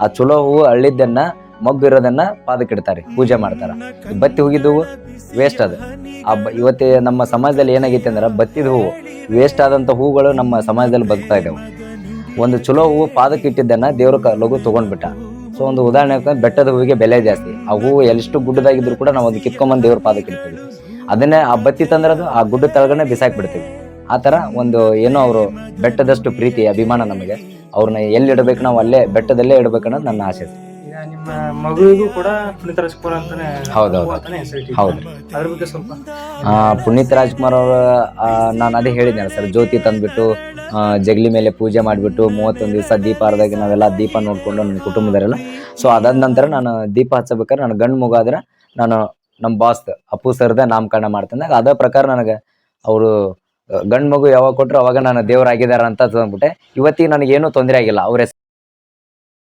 ಆ ಚಲೋ ಹೂವು ಅಳ್ಳಿದ್ದನ್ನ ಮೊಗ್ಗು ಇರೋದನ್ನ ಪಾದಕ್ಕೆ ಇಡ್ತಾರೆ ಪೂಜೆ ಮಾಡ್ತಾರೆ. ಬತ್ತಿ ಹೋಗಿದ್ದು ವೇಸ್ಟ್ ಅದು. ಆ ಬ- ಇವತ್ತೇ ನಮ್ಮ ಸಮಾಜದಲ್ಲಿ ಏನಾಗೈತೆ ಅಂದ್ರೆ ಬತ್ತಿದ ಹೂವು ವೇಸ್ಟ್ ಆದಂತ ಹೂಗಳು ನಮ್ಮ ಸಮಾಜದಲ್ಲಿ ಬದುಕ್ತಾ ಇದ್ದಾವೆ ಒಂದು ಚಲೋ ಹೂವು ಪಾದಕ್ಕೆ ಇಟ್ಟಿದ್ದನ್ನ ದೇವ್ರ ಕ- ಲಘು ತಗೊಂಡ್ಬಿಟ್ಟ. ಸೊ ಒಂದು ಉದಾಹರಣೆ ಬೆಟ್ಟದ ಹೂವಿಗೆ ಬೆಲೆ ಜಾಸ್ತಿ. ಆ ಹೂವು ಎಷ್ಟು ಗುಡ್ಡದಾಗಿದ್ರು ಕೂಡ ನಾವು ಅದು ಕಿತ್ಕೊಂಬಂದು ದೇವ್ರ ಪಾದಕ್ಕೆ ಇಡ್ತೀವಿ ಅದನ್ನೇ ಆ ಬತ್ತಿ ತಂದ್ರದು ಆ ಗುಡ್ಡ ತಳಗನೆ ಬಿಸಾಕ್ಬಿಡ್ತೀವಿ. ಆ ಥರ ಒಂದು ಏನೋ ಅವರು ಬೆಟ್ಟದಷ್ಟು ಪ್ರೀತಿ ಅಭಿಮಾನ ನಮಗೆ. ಅವ್ರನ್ನ ಎಲ್ಲಿ ಇಡಬೇಕು ನಾವು ಅಲ್ಲೇ ಬೆಟ್ಟದಲ್ಲೇ ಇಡಬೇಕು ಅನ್ನೋದು ನನ್ನ ಆಸೆ ಈಗ ನಿಮ್ಮ ಮಗುವಿಗೂ ಕೂಡ ಪುನೀತ್ ರಾಜ್ಕುಮಾರ್ ಅಂತಾನೆ ಹೌದೌದು. ಅಂತಾನೆ ಹೆಸರಿಟ್ಟಿದ್ದಾರೆ. ಹೌದು. ಅದ್ರ ಬಗ್ಗೆ ಸ್ವಲ್ಪ ಆ, ಪುನೀತ್ ರಾಜ್ಕುಮಾರ್ ಅವರ ನಾನು ಅದೇ ಹೇಳಿದ್ದೇನೆ ಸರ್ ಜ್ಯೋತಿ ತಂದ್ಬಿಟ್ಟು ಆ, ಜಗಲಿ ಮೇಲೆ ಪೂಜೆ ಮಾಡಿಬಿಟ್ಟು ಮೂವತ್ತೊಂದು ದಿವಸ ದೀಪ ಆರ್ದಾಗ ನಾವೆಲ್ಲ ದೀಪ ನೋಡಿಕೊಂಡು ನನ್ನ ಕುಟುಂಬದವರೆಲ್ಲ ಸೊ ಅದಾದ ನಂತರ ನಾನು ದೀಪ ಹಚ್ಚಬೇಕಾದ್ರೆ ನನ್ನ ಗಂಡು ಮಗು ಆದ್ರೆ ನಾನು ನಮ್ಮ ಬಾಸ್ ಅಪ್ಪು ಸರ್ದ ನಾಮಕರಣ ಮಾಡ್ತೇನೆ ಅದೇ ಪ್ರಕಾರ ನನಗೆ ಅವರು ಗಂಡು ಮಗು ಯಾವಾಗ ಕೊಟ್ರು ಅವಾಗ ನಾನು ದೇವರಾಗಿದ್ದಾರೆ ಅಂತ ಅಂದ್ಬಿಟ್ಟೆ. ಇವತ್ತಿಗೆ ನನಗೇನು ತೊಂದರೆ ಆಗಿಲ್ಲ ಅವ್ರ